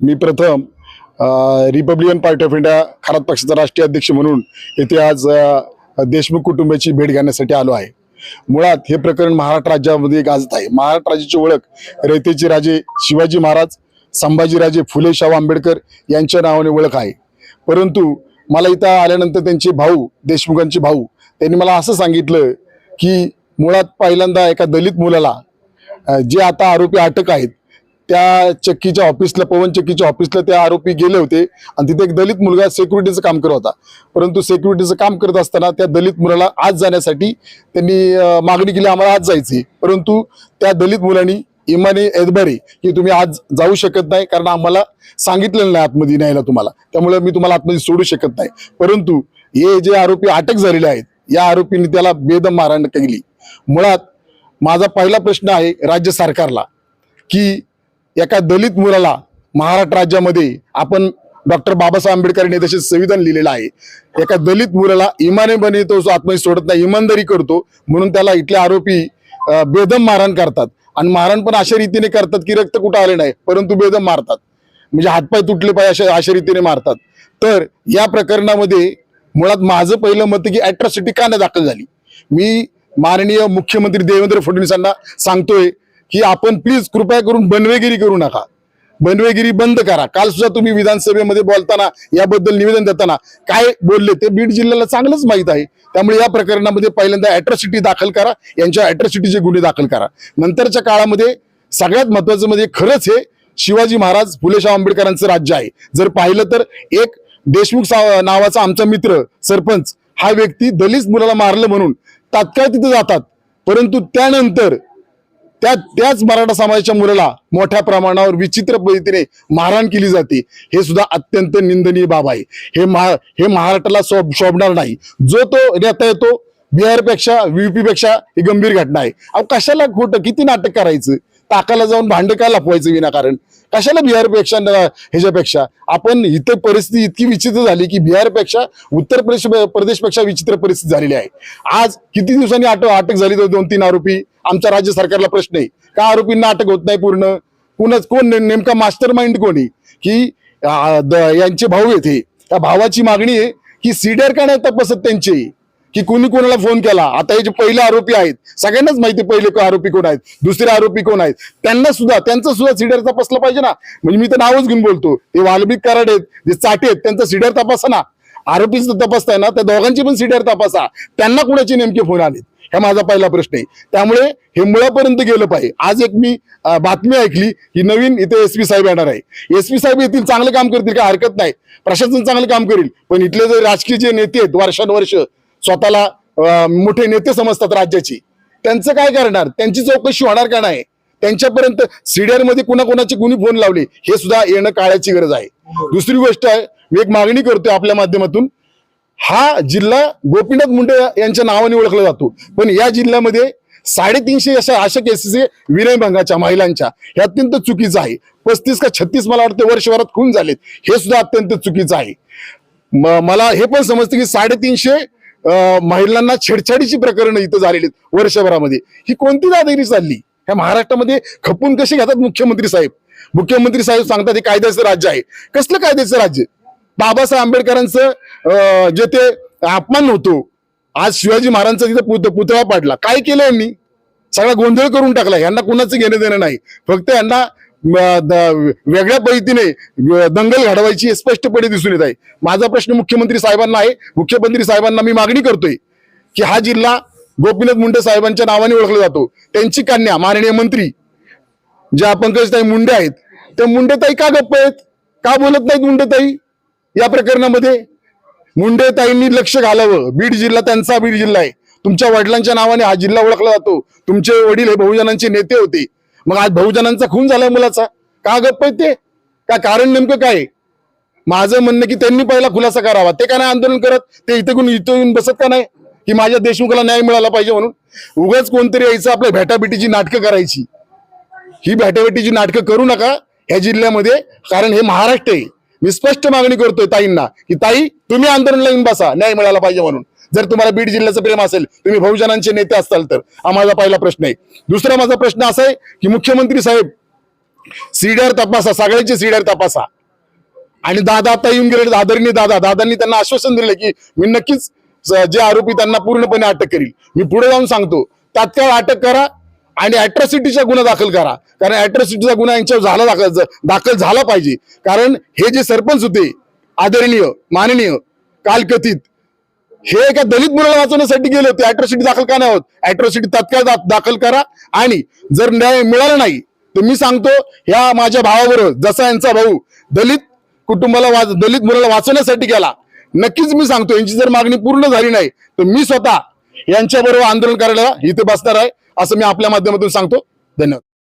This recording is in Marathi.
मी प्रथम Republican party of India Kharat पक्षाचा राष्ट्रीय अध्यक्ष म्हणून येथे आज देशमुख कुटुंबाची भेट घेण्यासाठी आलो आहे. मुळात हे प्रकरण महाराष्ट्र राज्यामध्ये गाजत आहे. महाराष्ट्र राज्याची ओळख रयतेचे राजे शिवाजी महाराज संभाजीराजे फुले शाहू आंबेडकर यांच्या नावाने ओळख आहे. परंतु मला इथं आल्यानंतर त्यांचे भाऊ देशमुखांचे भाऊ त्यांनी मला असं सांगितलं की मुळात पहिल्यांदा एका दलित मुलाला जे आता आरोपी अटक आहेत त्या चक्कीच्या ऑफिसला पवन चक्कीच्या ऑफिसला ते आरोपी गेले होते. आणि तिथे एक दलित मुलगा सेक्युरिटीचं काम करत होता. परंतु सेक्युरिटीचं काम करत असताना त्या दलित मुलाला आज जाण्यासाठी त्यांनी मागणी केली आम्हाला आज जायचे परंतु त्या दलित मुलांनी इमाने एदबारी की तुम्ही आज जाऊ शकत नाही कारण आम्हाला सांगितलेलं नाही आतमध्ये न्यायला तुम्हाला. त्यामुळे मी तुम्हाला आतमध्ये सोडू शकत नाही. परंतु हे जे आरोपी अटक झालेले आहेत या आरोपींनी त्याला बेदम मारहाण केली. मुळात माझा पहिला प्रश्न आहे राज्य सरकारला की एका दलित मुलाला महाराष्ट्र राज्यामध्ये आपण डॉक्टर बाबासाहेब आंबेडकरांनी तसे संविधान लिहिलेलं आहे. एका दलित मुलाला इमाने बने तो आत्महत्या सोडत नाही इमानदारी करतो म्हणून त्याला इथले आरोपी बेदम मारहाण करतात. आणि मारहाण पण अशा रीतीने करतात की रक्त कुठं आले नाही परंतु बेदम मारतात. म्हणजे हातपाय तुटले पाहिजे अशा अशा रीतीने मारतात. तर या प्रकरणामध्ये मुळात माझं पहिलं मत की अॅट्रॉसिटी का नाही दाखल झाली? मी माननीय मुख्यमंत्री देवेंद्र फडणवीसांना सांगतोय की आपण प्लीज कृपया करून बनवेगिरी करू नका. बनवेगिरी बंद करा. काल सुद्धा तुम्ही विधानसभेमध्ये बोलताना याबद्दल निवेदन देताना काय बोलले ते बीड जिल्ह्याला चांगलंच माहीत आहे. त्यामुळे या प्रकरणामध्ये पहिल्यांदा अॅट्रॉसिटी दाखल करा. यांच्या अॅट्रॉसिटीचे गुन्हे दाखल करा. नंतरच्या काळामध्ये सगळ्यात महत्वाचं म्हणजे खरंच हे शिवाजी महाराज फुलेशाह आंबेडकरांचं राज्य आहे. जर पाहिलं तर एक देशमुख सा- नावाचा आमचा मित्र सरपंच हा व्यक्ती दलित मुलाला मारलं म्हणून तात्काळ तिथे जातात. परंतु त्यानंतर त्या त्याच मराठा समाजाच्या मुलाला मोठ्या प्रमाणावर विचित्र पद्धतीने मारहाण केली जाते. हे सुद्धा अत्यंत निंदनीय बाब आहे. हे महा हे महाराष्ट्राला शोभ शोभणार नाही. जो तो नेता येतो बिहारपेक्षा ही गंभीर घटना आहे. अहो कशाला खोटं? किती नाटक करायचं? ताकाला जाऊन भांड का लपवायचं विनाकारण? कशाला बिहारपेक्षा ह्याच्यापेक्षा? आपण इथे परिस्थिती इतकी विचित्र झाली की बिहारपेक्षा उत्तर प्रदेश प्रदेशपेक्षा विचित्र परिस्थिती झालेली आहे. आज किती दिवसांनी अटक अटक झाली तर दोन तीन आरोपी? आमच्या राज्य सरकारला प्रश्न आहे. का आरोपींना अटक होत नाही पूर्ण? कोणच कोण नेमका मास्टर माइंड कोणी की यांचे भाऊ येते त्या भावाची मागणी आहे की सीडर का नाही तपासत त्यांचे? की कोणी कोणाला फोन केला? आता हे जे पहिले आरोपी आहेत सगळ्यांनाच माहिती पहिले आरोपी कोण आहेत. दुसरे आरोपी कोण आहेत? त्यांना सुद्धा त्यांचं सुद्धा सीडर तपासलं पाहिजे ना. म्हणजे मी तर नावच घेऊन बोलतो. ते वाल्मिक कराड आहेत जे चाटे आहेत त्यांचा सीडर तपासा ना. आरोपीचं तपासताय ना त्या दोघांची पण सिडर तपासा. त्यांना कुणाचे नेमके फोन आलेत? हा माझा पहिला प्रश्न आहे. त्यामुळे हे मुळापर्यंत गेलं पाहिजे. आज एक मी बातमी ऐकली ही नवीन इथे एस पी साहेब येणार आहे. एस पी साहेब येथील चांगलं काम करतील काय हरकत नाही. प्रशासन चांगलं काम करेल. पण इथले जे राजकीय जे नेते आहेत वर्षानुवर्ष स्वतःला मोठे नेते समजतात राज्याची. त्यांचं काय करणार? त्यांची चौकशी होणार का नाही? त्यांच्यापर्यंत सीडीआरमध्ये कुणाकुणाचे कुणी फोन लावले हे सुद्धा येणं काळाची गरज आहे. दुसरी गोष्ट आहे मी एक मागणी करतोय आपल्या माध्यमातून. हा जिल्हा गोपीनाथ मुंडे यांच्या नावाने ओळखला जातो. पण या जिल्ह्यामध्ये साडेतीनशे अशा अशा केसेस विनयभंगाच्या महिलांच्या. हे अत्यंत चुकीचं आहे. पस्तीस का छत्तीस मला वाटतं वर्षभरात खून झालेत. हे सुद्धा अत्यंत चुकीचं आहे. मला हे पण समजतं की साडेतीनशे अं, महिलांना छेडछाडीची प्रकरणं इथं झालेली आहेत वर्षभरामध्ये. ही कोणती दादागिरी चालली? ह्या महाराष्ट्रामध्ये खपून कसे घेतात मुख्यमंत्री साहेब? मुख्यमंत्री साहेब सांगतात हे कायद्याचं राज्य आहे. कसलं कायद्याचं राज्य? बाबासाहेब आंबेडकरांचं अं, जे ते अपमान होतो आज शिवाजी महाराजांचा तिथे पुत पुतळा पाडला. काय केलं यांनी? सगळा गोंधळ करून टाकला. यांना कुणाचं घेणं देणं नाही. फक्त यांना वेगळ्या पद्धतीने दंगल घडवायची स्पष्टपणे दिसून येत आहे. माझा प्रश्न मुख्यमंत्री साहेबांना आहे. मुख्यमंत्री साहेबांना मी मागणी करतोय की हा जिल्हा गोपीनाथ मुंडे साहेबांच्या नावाने ओळखला जातो. त्यांची कन्या माननीय मंत्री ज्या पंकजताई मुंडे आहेत त्या मुंडेताई का गप्प आहेत? का बोलत नाहीत मुंडेताई? या प्रकरणामध्ये मुंडेताईंनी लक्ष घालावं. बीड जिल्हा त्यांचा बीड जिल्हा आहे. तुमच्या वडिलांच्या नावाने हा जिल्हा ओळखला जातो. तुमचे वडील हे बहुजनांचे नेते होते. मग आज बहुजनांचा खून झालाय मुलाचा. का गप्प ते? का कारण नेमकं काय माझं म्हणणं की त्यांनी पहिला खुलासा करावा. ते का नाही आंदोलन करत? ते इथे कोण इथं येऊन बसत का नाही? की माझ्या देशमुखला न्याय मिळाला पाहिजे म्हणून? उगाच कोणतरी यायचं आपल्या भेटाभेटीची नाटकं करायची. ही भेटाभेटीची नाटकं करू नका. ह्या जिल्ह्यामध्ये कारण हे महाराष्ट्र आहे. मी स्पष्ट मागणी करतोय ताईंना की ताई तुम्ही आंदोलनाला येऊन बसा न्याय मिळाला पाहिजे म्हणून. जर तुम्हाला बीड जिल्ह्याचं प्रेम असेल तुम्ही बहुजनांचे नेते असाल तर हा माझा पहिला प्रश्न आहे. दुसरा माझा प्रश्न असा आहे की मुख्यमंत्री साहेब सीडर तपासा सगळ्यांची सीडर तपासा. आणि दादा आता येऊन गेले आदरणीय दादा दादांनी त्यांना आश्वासन दिलं की मी नक्कीच जे आरोपी त्यांना पूर्णपणे अटक करील. मी पुढे जाऊन सांगतो तात्काळ अटक करा आणि अॅट्रॉसिटीचा गुन्हा दाखल करा. कारण अॅट्रॉसिटीचा गुन्हा यांच्यावर झाला दाखल दाखल झाला पाहिजे. कारण हे जे सरपंच होते आदरणीय माननीय कालकथित हे एका दलित मुलाला वाचवण्यासाठी गेले होते. अॅट्रॉसिटी दाखल का नाही होत अॅट्रॉसिटी तात्काळ दा- दाखल करा. आणि जर न्याय मिळाला नाही तर मी सांगतो ह्या माझ्या भावाबरोबर जसा यांचा भाऊ दलित कुटुंबाला वाच दलित मुलाला वाचवण्यासाठी गेला नक्कीच मी सांगतो यांची जर मागणी पूर्ण झाली नाही तर मी स्वतः यांच्याबरोबर आंदोलन करायला इथे बसणार आहे. असं मी आपल्या माध्यमातून सांगतो. धन्यवाद.